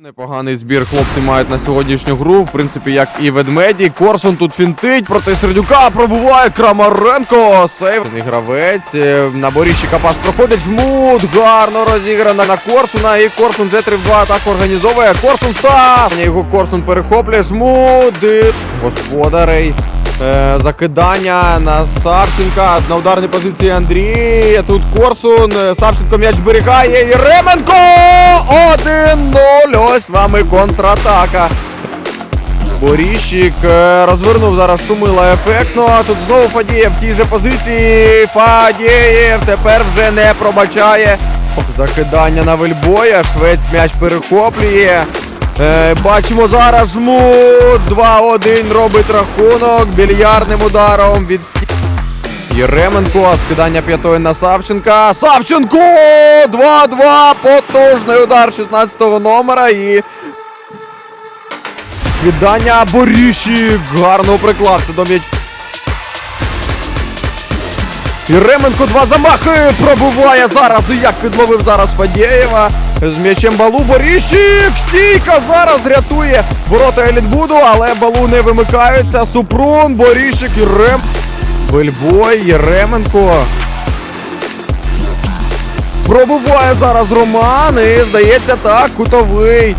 Непоганий збір хлопці мають на сьогоднішню гру. В принципі, як і ведмеді. Корсун тут фінтить проти Сердюка. Пробуває Крамаренко. Сейв. Гравець. Е, На боріщика пас проходить. Жмут. Гарно розіграна на Корсуна. І Корсун вже 3 в 2 атаку організовує. Корсун став. Його Корсун перехоплює. Жмут. Господарей. Е, закидання на Савченка. На ударній позиції Андрій. Тут Корсун. Савченко м'яч зберігає. І Ременко! 1-0. Ось вами контратака. Боріщик е, розвернув зараз Шумила ефектно. А Тут знову Фадієв в тій же позиції. Фадієв тепер вже не пробачає. Закидання на Вельбоя. Швець м'яч перехоплює. Е, бачимо зараз жмут. 2-1 робить рахунок більярдним ударом від Єременко. Скидання п'ятої на Савченка. Савченко! 2-2. Потужний удар 16-го номера і Віддання Боріщик. Гарно прикладся до м'яч. Єременко два замахи пробиває зараз. І як підловив зараз Фадєєва. З м'ячем балу Боріщик. Стійка зараз рятує ворота Елітбуду, але балу не вимикаються. Супрун, Боріщик, Єрем. Бельбой, Єременко. Пробуває зараз Роман і здається так, кутовий.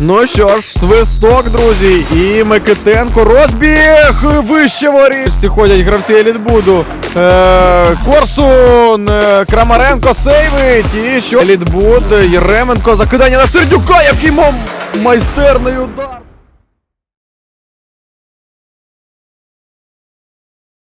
Ну що ж, свисток, друзі, і Микитенко розбіг вище воріжці ходять гравці Елітбуду. Е, Корсун, е, Крамаренко сейвить. І що? Елітбуд, Єременко, закидання на Сердюка, який мав майстерний удар.